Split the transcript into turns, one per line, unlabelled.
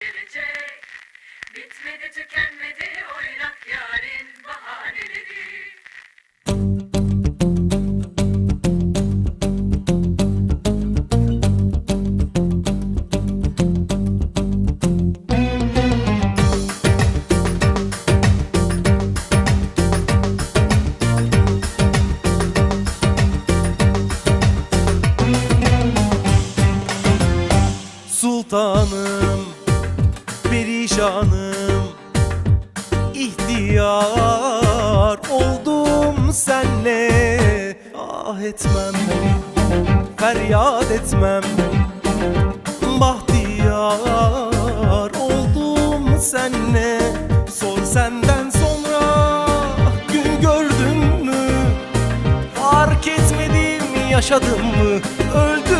gelecek. Bitmedi tükenmedi oynak yarın bahaneleri.
Sultanım, perişanım ihtiyar oldum senle. Ah etmem, feryat etmem. Bahtiyar oldum senle. Sor senden sonra gün gördün mü? Fark etmedim yaşadım mı? Öldüm